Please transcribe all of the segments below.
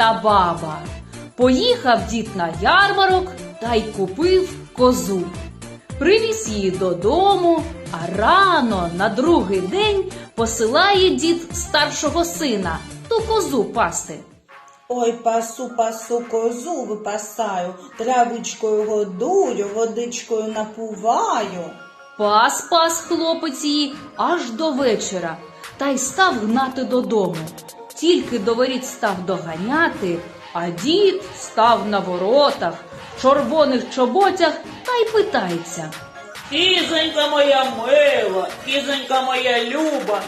та баба. Поїхав дід на ярмарок та й купив козу. Привіз її додому, а рано на другий день посилає дід старшого сина ту козу пасти. Ой, пасу, пасу, козу випасаю, травичкою годую, водичкою напуваю. Пас пас хлопець її аж до вечора та й став гнати додому. Тільки до воріт став доганяти, а дід став на воротах, в червоних чоботях та й питається. Кізонька моя мила, кізонька моя люба,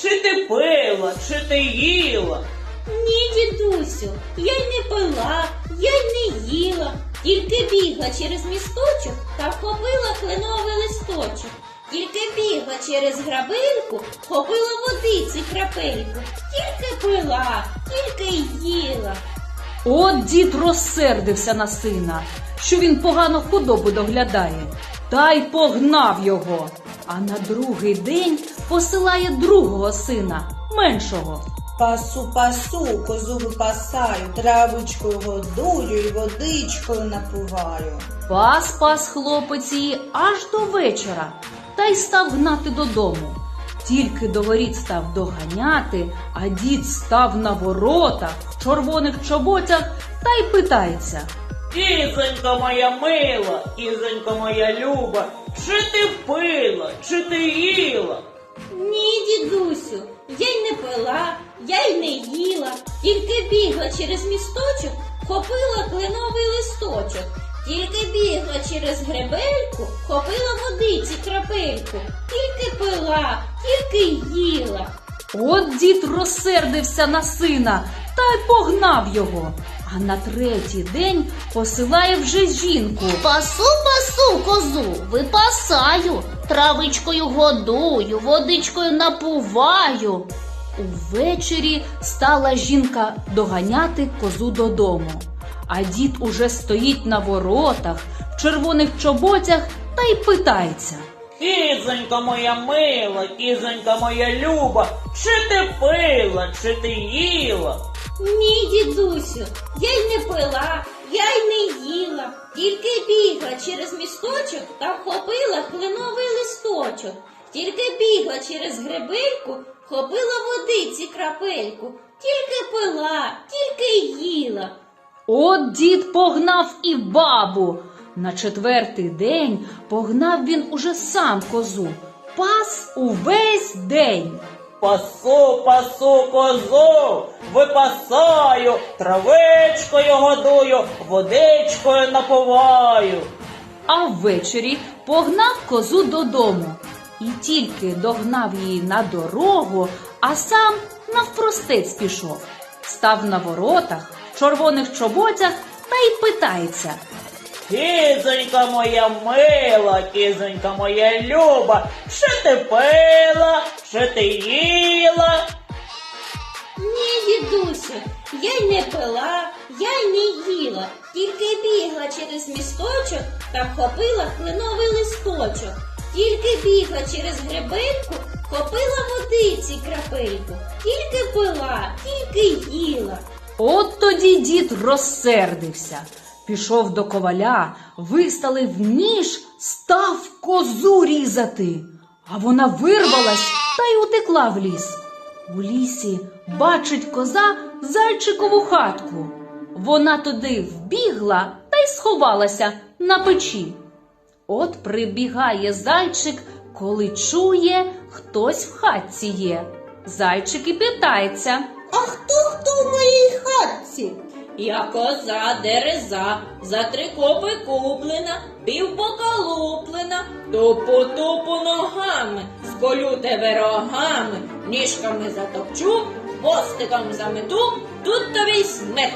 чи ти пила, чи ти їла? Ні, дідусю, я й не пила, я й не їла, тільки бігла через місточок та вхопила кленовий листочок. Тільки бігла через грабинку, хопила водиці крапельку. Тільки пила, тільки їла. От дід розсердився на сина, що він погано худобу доглядає, та й погнав його. А на другий день посилає другого сина, меншого. Пасу, пасу, козу випасаю, травичкою годую і водичкою напуваю. Пас пас хлопець її аж до вечора та й став гнати додому. Тільки до воріт став доганяти, а дід став на воротах в червоних чоботях та й питається. Кізонька моя мила, кізонька моя люба, чи ти пила, чи ти їла? Ні, дідусю, я й не пила, я й не їла, тільки бігла через місточок, хопила кленовий листочок, тільки бігла через гребельку, хопила водиці крапельку, тільки пила, тільки їла. От дід розсердився на сина та й погнав його. А на третій день посилає вже жінку. Пасу, пасу, козу, випасаю, травичкою годую, водичкою напуваю. Увечері стала жінка доганяти козу додому. А дід уже стоїть на воротах в червоних чоботях та й питається. Кізонька моя мила, кізонька моя люба, чи ти пила, чи ти їла? Ні, дідусю, я й не пила, я й не їла, тільки бігла через місточок та вхопила кленовий листочок, тільки бігла через гребельку, вхопила водиці крапельку, тільки пила, тільки їла. От дід погнав і бабу. На четвертий день погнав він уже сам козу. Пас увесь день. Пасу, пасу козу, випасаю, травичкою годую, водичкою напуваю. А ввечері погнав козу додому. І тільки догнав її на дорогу, а сам навпростець пішов. Став на воротах, червоних чоботях та й питається. Кізонька моя мила, кізонька моя люба, чи ти пила, чи ти їла? Ні, дідусю, я й не пила, я й не їла, тільки бігла через місточок та вхопила кленовий листочок, тільки бігла через гребельку, вхопила водиці крапельку, тільки пила, тільки їла. От тоді дід розсердився. Пішов до коваля, виставив ніж, став козу різати. А вона вирвалась та й утекла в ліс. У лісі бачить коза зайчикову хатку. Вона туди вбігла та й сховалася на печі. От прибігає зайчик, коли чує, хтось в хатці є. Зайчик і питається. А хто хто в моїй хатці? Я коза дереза, за три копи куплена, півбока луплена, тупу-тупу ногами, сколю тебе рогами, ніжками затопчу, хвостиком замету, тут тобі й смерть.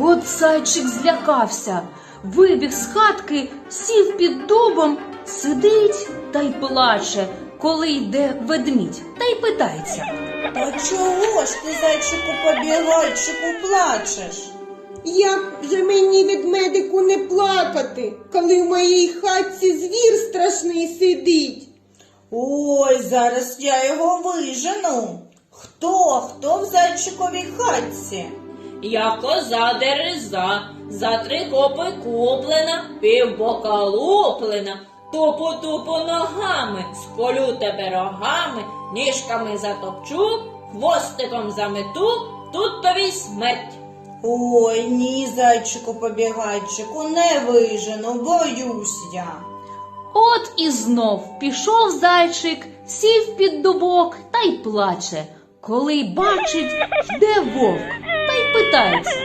От зайчик злякався, вибіг з хатки, сів під дубом, сидить та й плаче, коли йде ведмідь, та й питається. Та чого ж ти, зайчику побігайчику, плачеш? Як же мені від медику не плакати, коли в моїй хатці звір страшний сидить? Ой, зараз я його вижену. Хто, хто в зайчиковій хатці? Я коза дереза, за три копи куплена, півбока луплена, тупу-тупу ногами, сколю тебе рогами, ніжками затопчу, хвостиком замету, тут тобі смерть. Ой, ні, зайчику побігайчику, не вижену, боюсь я. От і знов пішов зайчик, сів під дубок та й плаче. Коли бачить, йде вовк та й питається.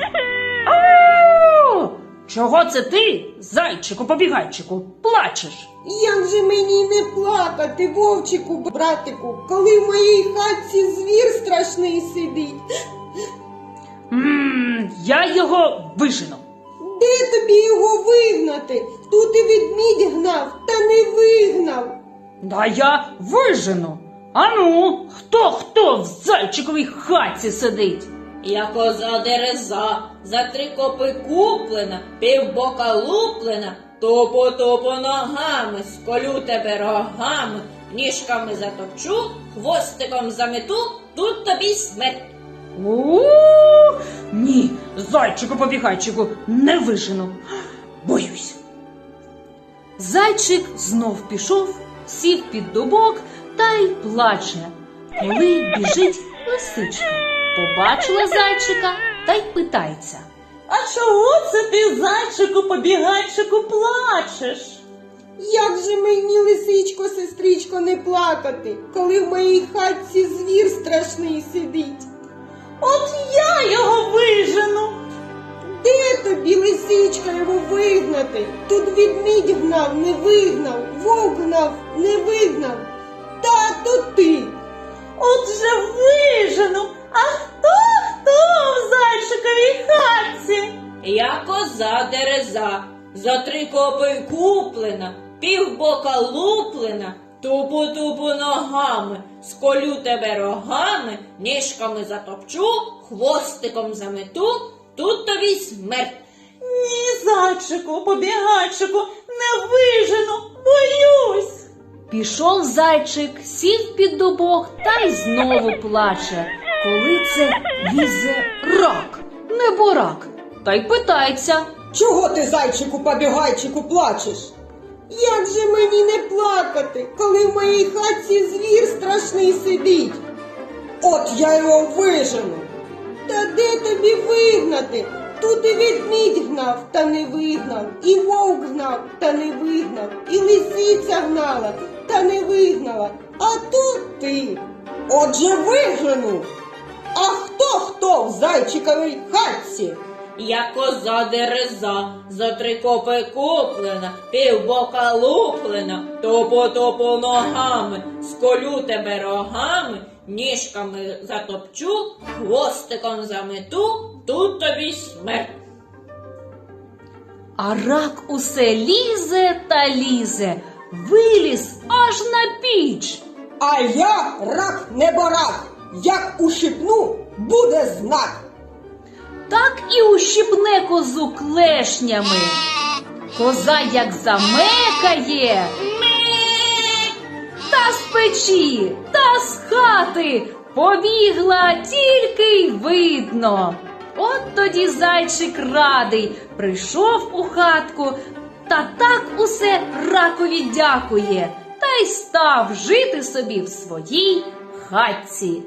«Ау! Чого це ти, зайчику побігайчику, плачеш? Як же мені не плакати, вовчику, братику, коли в моїй хатці звір страшний сидить? Мм, я його вижену. Де тобі його вигнати? Тут і ведмідь гнав, та не вигнав. Да я вижену. Ану, хто хто в зайчиковій хатці сидить? Я коза дереза, за три копи куплена, півбока луплена, тупу-тупу ногами, сколю тебе рогами, ніжками затопчу, хвостиком замету, тут тобі смерть. У, ні, зайчику побігайчику, не вижену. Боюсь. Зайчик знов пішов, сів під дубок та й плаче, коли біжить лисичка. Побачила зайчика та й питається. А чого це ти, зайчику, побігайчику, плачеш? Як же мені, лисичко, сестричко, не плакати, коли в моїй хатці звір страшний сидить? От я його вижену. Де тобі, лисичка, його вигнати? Тут ведмідь гнав, не вигнав, вовк гнав, не вигнав. Тату ти. От же вижену. А хто хто в зайчиковій хатці? Я коза дереза, за три копи куплена, півбока луплена, тупу-тупу ногами, сколю тебе рогами, ніжками затопчу, хвостиком замету, тут тобі смерть. Ні, зайчику, побігайчику, не вижену, боюсь. Пішов зайчик, сів під дубок та й знову плаче, коли це лізе рак, не борак, та й питається. Чого ти, зайчику, побігайчику, плачеш? Як же мені не плакати, коли в моїй хатці звір страшний сидить? От я його вижену. Та де тобі вигнати? Тут і ведмідь гнав, та не вигнав, і вовк гнав, та не вигнав, і лисиця гнала, та не вигнала. А тут ти. Отже, вижену. А хто хто в зайчиковій хатці? Я коза дереза, за три копи куплена, півбока луплена, топу-топу ногами, сколю тебе рогами, ніжками затопчу, хвостиком замету, тут тобі смерть. А рак усе лізе та лізе, виліз аж на піч. А я рак не барак. Як ушипну, буде знак. Так і ущипне козу клешнями. Коза як замекає. Та з печі, та з хати побігла тільки й видно. От тоді зайчик радий прийшов у хатку та так усе ракові дякує, та й став жити собі в своїй хатці.